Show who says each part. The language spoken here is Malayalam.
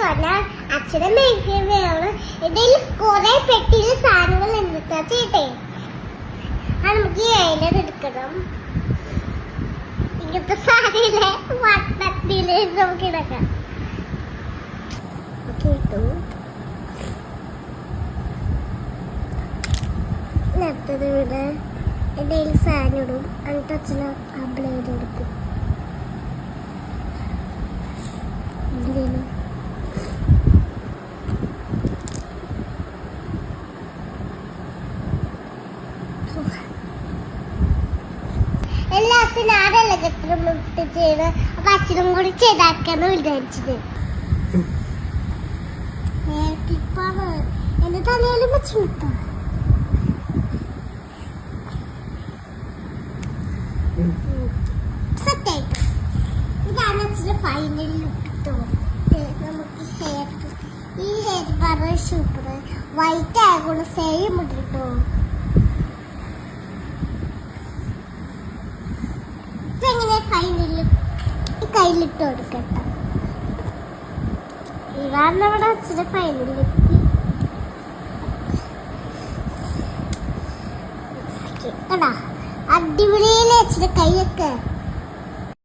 Speaker 1: പറഞ്ഞാൽ അച്ഛനും മേടിക്കുകയാണ് ഇതിൽ കുറെ പെട്ടിയിൽ സാധനങ്ങൾ എന്തൊക്കെയാ ചെയ്യട്ടെ? ആ നമുക്ക് എടുക്കണം. ഇങ്ങനത്തെ സാരിയിലെ വട്ടത്തിൽ നമുക്ക് ഇടക്കാം. ഓക്കെ നിർത്തത് ഇവിടെ ഇടയിൽ സാധനം ഇടും. എന്നിട്ട് ആ ബ്ലേഡ് എടുക്കും. എല്ലാത്തിനും ആരല്ല കെട്ടിടം ഇട്ട് ചെയ്ത് അപ്പൊ അച്ഛനും കൂടി ചെയ്താക്കാന്ന് വിചാരിച്ചത് ക്ലിപ്പാണ് എന്റെ തലയിലും വെച്ച് വിട്ടാ സെറ്റായിട്ട് ഇതാണ് അച്ഛന്റെ ഫൈനൽ ലുക്ക് നമുക്ക് ഹെയർ ഈ ഹെയർ ബാർ സൂപ്പർ വൈറ്റ് ആയതുകൊണ്ട് സെയിം ഉണ്ട് ലുക്ക് കയ്യിലിട്ട് കൊടുക്കട്ടെ. ഇതാണ് നമ്മുടെ അച്ഛന്റെ കണ്ടാ? അടിപൊളിയിലെ അച്ഛന്റെ കൈയൊക്കെ?